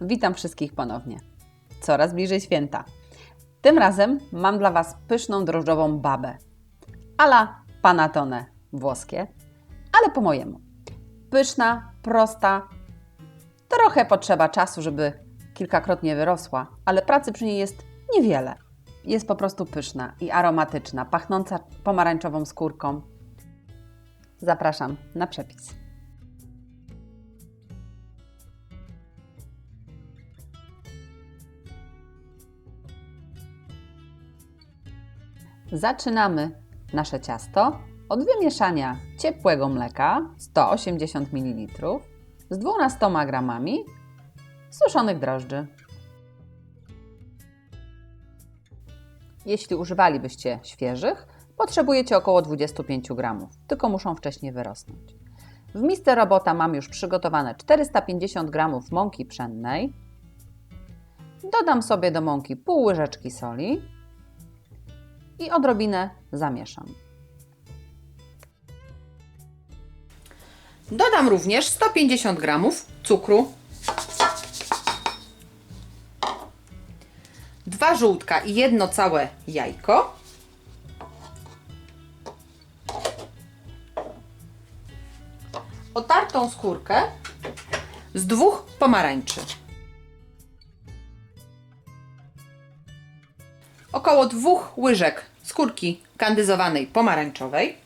Witam wszystkich ponownie. Coraz bliżej święta. Tym razem mam dla Was pyszną drożdżową babę. Ala panatone włoskie, ale po mojemu. Pyszna, prosta. Trochę potrzeba czasu, żeby kilkakrotnie wyrosła, ale pracy przy niej jest niewiele. Jest po prostu pyszna i aromatyczna, pachnąca pomarańczową skórką. Zapraszam na przepis. Zaczynamy nasze ciasto od wymieszania ciepłego mleka 180 ml z 12 g suszonych drożdży. Jeśli używalibyście świeżych, potrzebujecie około 25 g, tylko muszą wcześniej wyrosnąć. W misce robota mam już przygotowane 450 g mąki pszennej. Dodam sobie do mąki pół łyżeczki soli i odrobinę zamieszam. Dodam również 150 g cukru, dwa żółtka i jedno całe jajko. Otartą skórkę z dwóch pomarańczy. Około dwóch łyżek skórki kandyzowanej pomarańczowej.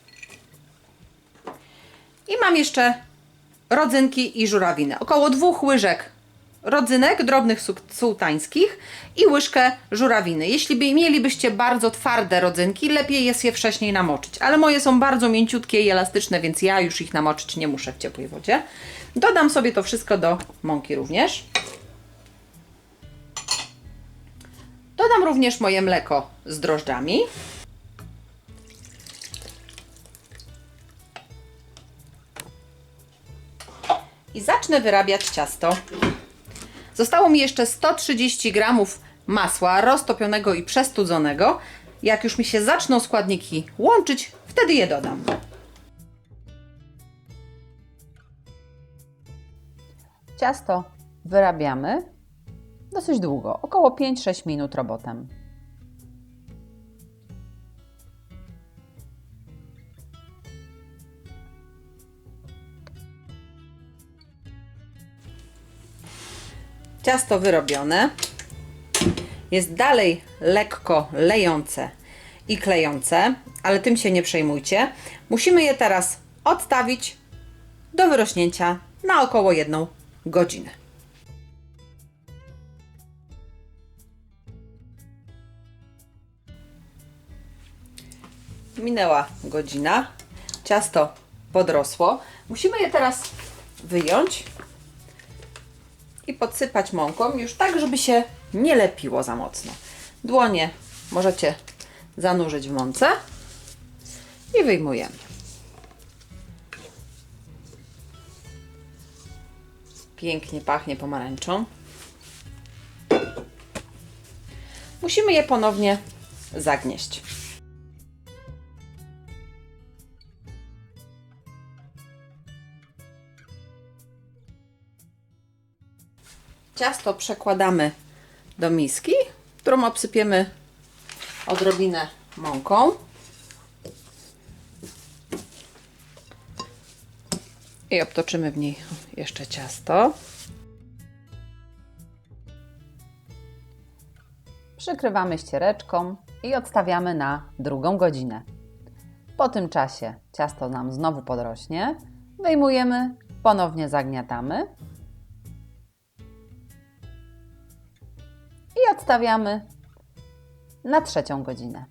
I mam jeszcze rodzynki i żurawiny. Około dwóch łyżek rodzynek drobnych su- sułtańskich i łyżkę żurawiny. Jeśli by mielibyście bardzo twarde rodzynki, lepiej jest je wcześniej namoczyć. Ale moje są bardzo mięciutkie i elastyczne, więc ja już ich namoczyć nie muszę w ciepłej wodzie. Dodam sobie to wszystko do mąki również. Dodam również moje mleko z drożdżami. i zacznę wyrabiać ciasto. Zostało mi jeszcze 130 g masła roztopionego i przestudzonego. Jak już mi się zaczną składniki łączyć, wtedy je dodam. Ciasto wyrabiamy dosyć długo, około 5-6 minut robotem. Ciasto wyrobione. Jest dalej lekko lejące i klejące, ale tym się nie przejmujcie. Musimy je teraz odstawić do wyrośnięcia na około jedną godzinę. Minęła godzina, ciasto podrosło. Musimy je teraz wyjąć i podsypać mąką już tak, żeby się nie lepiło za mocno. Dłonie możecie zanurzyć w mące i wyjmujemy. Pięknie pachnie pomarańczą. Musimy je ponownie zagnieść. Ciasto przekładamy do miski, którą obsypiemy odrobinę mąką. I obtoczymy w niej jeszcze ciasto. Przykrywamy ściereczką i odstawiamy na drugą godzinę. Po tym czasie ciasto nam znowu podrośnie, wyjmujemy, ponownie zagniatamy i odstawiamy na trzecią godzinę.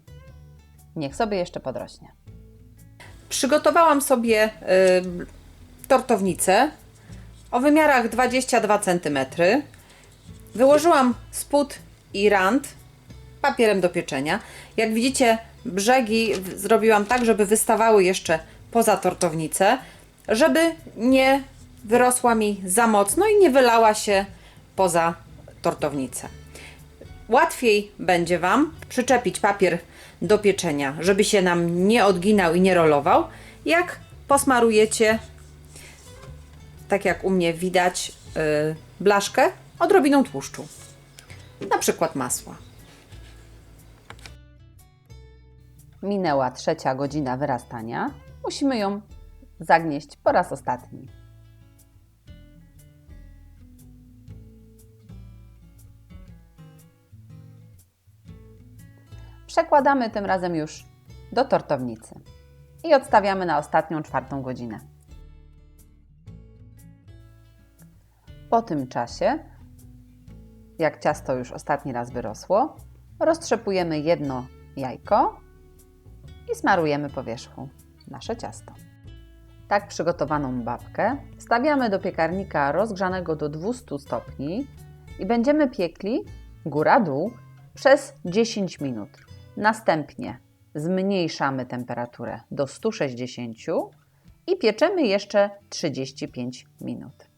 Niech sobie jeszcze podrośnie. Przygotowałam sobie y, tortownicę o wymiarach 22 cm. Wyłożyłam spód i rand papierem do pieczenia. Jak widzicie, brzegi zrobiłam tak, żeby wystawały jeszcze poza tortownicę, żeby nie wyrosła mi za mocno i nie wylała się poza tortownicę. Łatwiej będzie Wam przyczepić papier do pieczenia, żeby się nam nie odginał i nie rolował, jak posmarujecie, tak jak u mnie widać, yy, blaszkę odrobiną tłuszczu, na przykład masła. Minęła trzecia godzina wyrastania. Musimy ją zagnieść po raz ostatni. Przekładamy tym razem już do tortownicy i odstawiamy na ostatnią czwartą godzinę. Po tym czasie, jak ciasto już ostatni raz wyrosło, roztrzepujemy jedno jajko i smarujemy po wierzchu nasze ciasto. Tak przygotowaną babkę wstawiamy do piekarnika rozgrzanego do 200 stopni i będziemy piekli góra-dół przez 10 minut. Następnie zmniejszamy temperaturę do 160 i pieczemy jeszcze 35 minut.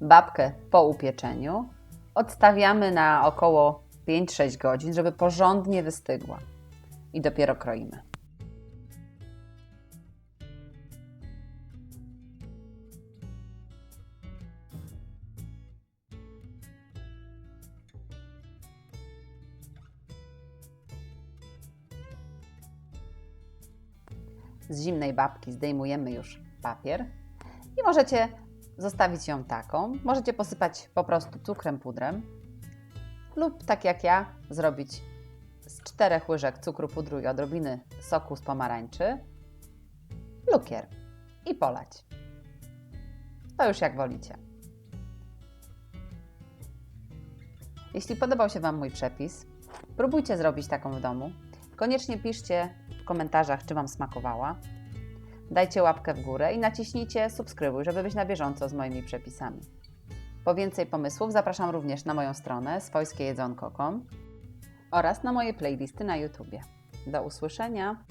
babkę po upieczeniu odstawiamy na około 5-6 godzin, żeby porządnie wystygła. I dopiero kroimy. Z zimnej babki zdejmujemy już papier i możecie zostawić ją taką. Możecie posypać po prostu cukrem pudrem lub tak jak ja zrobić z czterech łyżek cukru pudru i odrobiny soku z pomarańczy lukier i polać. To już jak wolicie. Jeśli podobał się Wam mój przepis, próbujcie zrobić taką w domu. Koniecznie piszcie w komentarzach, czy Wam smakowała. Dajcie łapkę w górę i naciśnijcie subskrybuj, żeby być na bieżąco z moimi przepisami. Po więcej pomysłów zapraszam również na moją stronę swojskiejedzonko.com oraz na moje playlisty na YouTube. Do usłyszenia!